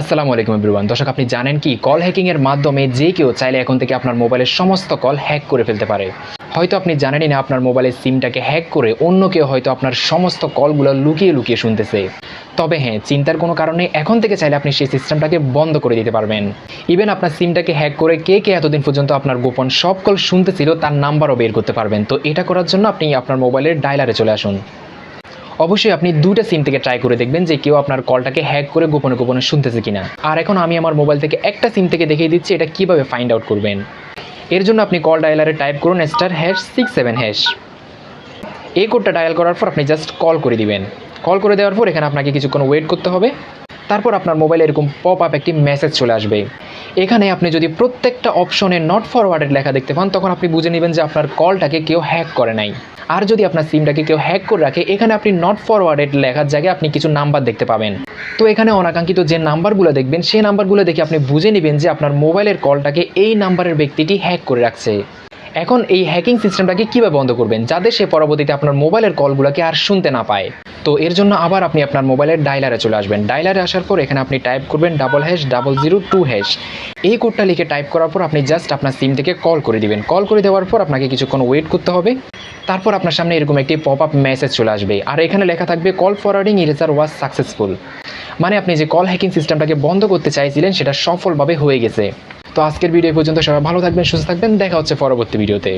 আসসালামু আলাইকুম এভরিওয়ান দর্শক, আপনি জানেন কি? কল হ্যাকিংয়ের মাধ্যমে যে কেউ চাইলে এখন থেকে আপনার মোবাইলের সমস্ত কল হ্যাক করে ফেলতে পারে। হয়তো আপনি জানেনই না আপনার মোবাইলের সিমটাকে হ্যাক করে অন্য কেউ হয়তো আপনার সমস্ত কলগুলো লুকিয়ে লুকিয়ে শুনতেছে। তবে হ্যাঁ চিন্তার কোনো কারণে এখন থেকে চাইলে আপনি সেই সিস্টেমটাকে বন্ধ করে দিতে পারবেন। ইভেন আপনার সিমটাকে হ্যাক করে কে কে এতদিন পর্যন্ত আপনার গোপন সব কল শুনতেছিল তার নাম্বারও বের করতে পারবেন। তো এটা করার জন্য আপনি আপনার মোবাইলের ডায়লারে চলে আসুন। অবশ্যই আপনি দুইটা সিম থেকে ট্রাই করে দেখবেন যে কেউ আপনার কলটাকে হ্যাক করে গোপনে গোপনে শুনতেছে কিনা। আর এখন আমি আমার মোবাইল থেকে একটা সিম থেকে দেখিয়ে দিচ্ছি এটা কীভাবে ফাইন্ড আউট করবেন। এর জন্য আপনি কল ডায়ালারে টাইপ করুন star hash six seven hash এই কোডটা ডায়াল করার পর আপনি জাস্ট কল করে দিবেন। কল করে দেওয়ার পর এখানে আপনাকে কিছুক্ষণ ওয়েট করতে হবে। তারপর আপনার মোবাইলে এরকম পপ আপ একটি মেসেজ চলে আসবে। এখানে আপনি যদি প্রত্যেকটা অপশনে নট ফরওয়ার্ডেড লেখা দেখতে পান, তখন আপনি বুঝে নেবেন যে আপনার কলটাকে কেউ হ্যাক করে নাই। আর যদি আপনার সিমটাকে কেউ হ্যাক করে রাখে, এখানে আপনি নট ফরওয়ার্ডেড লেখার জায়গায় আপনি কিছু নাম্বার দেখতে পাবেন। তো এখানে অনাকাঙ্ক্ষিত যে নাম্বারগুলো দেখবেন, সেই নাম্বারগুলো দেখে আপনি বুঝে নেবেন যে আপনার মোবাইলের কলটাকে এই নাম্বারের ব্যক্তিটি হ্যাক করে রাখছে। এখন এই হ্যাকিং সিস্টেমটাকে কীভাবে বন্ধ করবেন? যাতে সে পরবর্তীতে আপনার মোবাইলের কলগুলোকে আর শুনতে না পায়। তো এর জন্য আবার আপনি আপনার মোবাইলের ডায়লারে চলে আসবেন। ডায়লারে আসার পর এখানে আপনি টাইপ করবেন double hash double zero two hash এই কোডটা লিখে টাইপ করার পর আপনি জাস্ট আপনার সিম থেকে কল করে দিবেন। কল করে দেওয়ার পর আপনাকে কিছুক্ষণ ওয়েট করতে হবে। তারপর আপনার সামনে এরকম একটি পপ আপ মেসেজ চলে আসবে। আর এখানে লেখা থাকবে call forwarding erasure was successful মানে আপনি যে কল হ্যাকিং সিস্টেমটাকে বন্ধ করতে চাইছিলেন, সেটা সফলভাবে হয়ে গেছে। তো আজকের ভিডিও পর্যন্ত সবাই ভালো থাকবেন, সুস্থ থাকবেন। দেখা হচ্ছে পরবর্তী ভিডিওতে